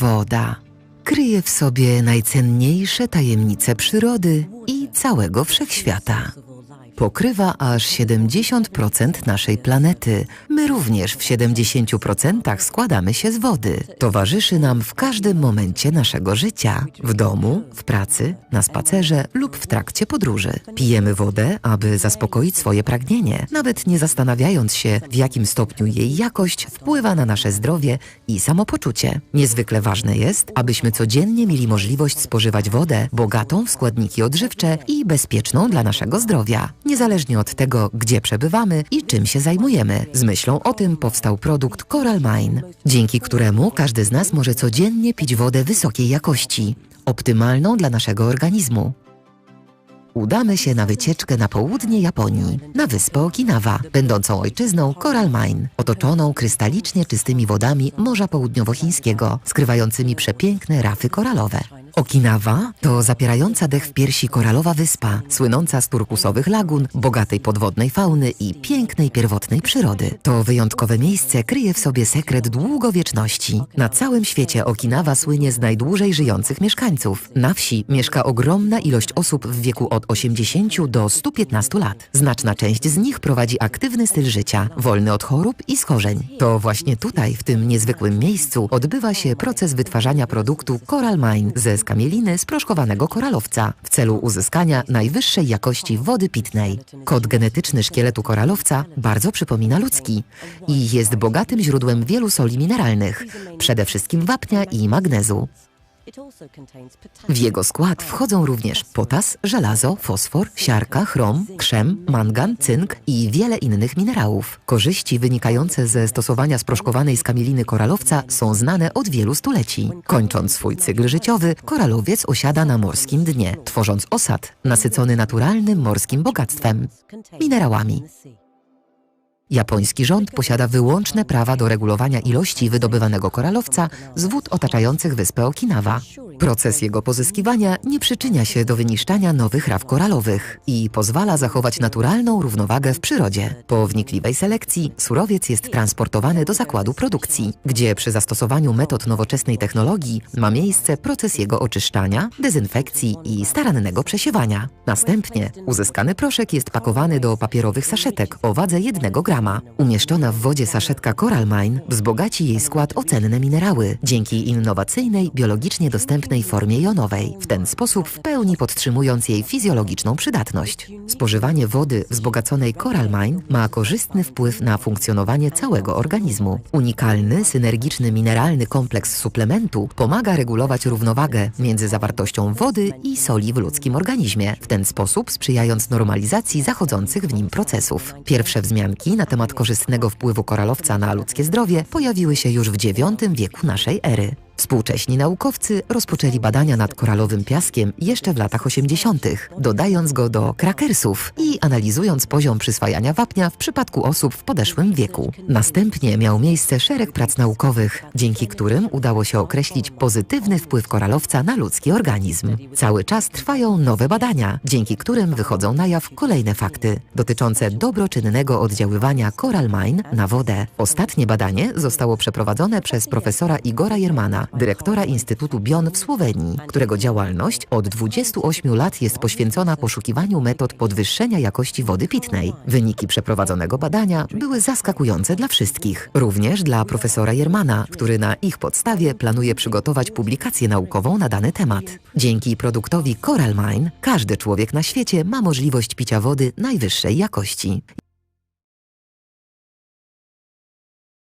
Woda kryje w sobie najcenniejsze tajemnice przyrody i całego wszechświata. Pokrywa aż 70% naszej planety. My również w 70% składamy się z wody. Towarzyszy nam w każdym momencie naszego życia w domu, w pracy, na spacerze lub w trakcie podróży. Pijemy wodę, aby zaspokoić swoje pragnienie, nawet nie zastanawiając się, w jakim stopniu jej jakość wpływa na nasze zdrowie i samopoczucie. Niezwykle ważne jest, abyśmy codziennie mieli możliwość spożywać wodę bogatą w składniki odżywcze i bezpieczną dla naszego zdrowia niezależnie od tego, gdzie przebywamy i czym się zajmujemy. Z myślą o tym powstał produkt Coral Mine, dzięki któremu każdy z nas może codziennie pić wodę wysokiej jakości, optymalną dla naszego organizmu. Udamy się na wycieczkę na południe Japonii, na wyspę Okinawa, będącą ojczyzną Coral Mine, otoczoną krystalicznie czystymi wodami Morza Południowochińskiego, skrywającymi przepiękne rafy koralowe. Okinawa to zapierająca dech w piersi koralowa wyspa, słynąca z turkusowych lagun, bogatej podwodnej fauny i pięknej pierwotnej przyrody. To wyjątkowe miejsce kryje w sobie sekret długowieczności. Na całym świecie Okinawa słynie z najdłużej żyjących mieszkańców. Na wsi mieszka ogromna ilość osób w wieku od 80 do 115 lat. Znaczna część z nich prowadzi aktywny styl życia, wolny od chorób i schorzeń. To właśnie tutaj, w tym niezwykłym miejscu, odbywa się proces wytwarzania produktu Coral Mine ze skamieliny sproszkowanego koralowca w celu uzyskania najwyższej jakości wody pitnej. Kod genetyczny szkieletu koralowca bardzo przypomina ludzki i jest bogatym źródłem wielu soli mineralnych, przede wszystkim wapnia i magnezu. W jego skład wchodzą również potas, żelazo, fosfor, siarka, chrom, krzem, mangan, cynk i wiele innych minerałów. Korzyści wynikające ze stosowania sproszkowanej skamieliny koralowca są znane od wielu stuleci. Kończąc swój cykl życiowy, koralowiec osiada na morskim dnie, tworząc osad nasycony naturalnym morskim bogactwem, minerałami. Japoński rząd posiada wyłączne prawa do regulowania ilości wydobywanego koralowca z wód otaczających wyspę Okinawa. Proces jego pozyskiwania nie przyczynia się do wyniszczania nowych raf koralowych i pozwala zachować naturalną równowagę w przyrodzie. Po wnikliwej selekcji surowiec jest transportowany do zakładu produkcji, gdzie przy zastosowaniu metod nowoczesnej technologii ma miejsce proces jego oczyszczania, dezynfekcji i starannego przesiewania. Następnie uzyskany proszek jest pakowany do papierowych saszetek o wadze 1 grama. Umieszczona w wodzie saszetka Coral Mine wzbogaci jej skład o cenne minerały dzięki innowacyjnej, biologicznie dostępnej formie jonowej, w ten sposób w pełni podtrzymując jej fizjologiczną przydatność. Spożywanie wody wzbogaconej Coral Mine ma korzystny wpływ na funkcjonowanie całego organizmu. Unikalny, synergiczny mineralny kompleks suplementu pomaga regulować równowagę między zawartością wody i soli w ludzkim organizmie, w ten sposób sprzyjając normalizacji zachodzących w nim procesów. Pierwsze wzmianki na temat korzystnego wpływu koralowca na ludzkie zdrowie pojawiły się już w IX wieku naszej ery. Współcześni naukowcy rozpoczęli badania nad koralowym piaskiem jeszcze w latach 80., dodając go do krakersów i analizując poziom przyswajania wapnia w przypadku osób w podeszłym wieku. Następnie miał miejsce szereg prac naukowych, dzięki którym udało się określić pozytywny wpływ koralowca na ludzki organizm. Cały czas trwają nowe badania, dzięki którym wychodzą na jaw kolejne fakty dotyczące dobroczynnego oddziaływania Coral Mine na wodę. Ostatnie badanie zostało przeprowadzone przez profesora Igora Jermana, dyrektora Instytutu Bion w Słowenii, którego działalność od 28 lat jest poświęcona poszukiwaniu metod podwyższenia jakości wody pitnej. Wyniki przeprowadzonego badania były zaskakujące dla wszystkich, również dla profesora Jermana, który na ich podstawie planuje przygotować publikację naukową na dany temat. Dzięki produktowi Coral Mine każdy człowiek na świecie ma możliwość picia wody najwyższej jakości.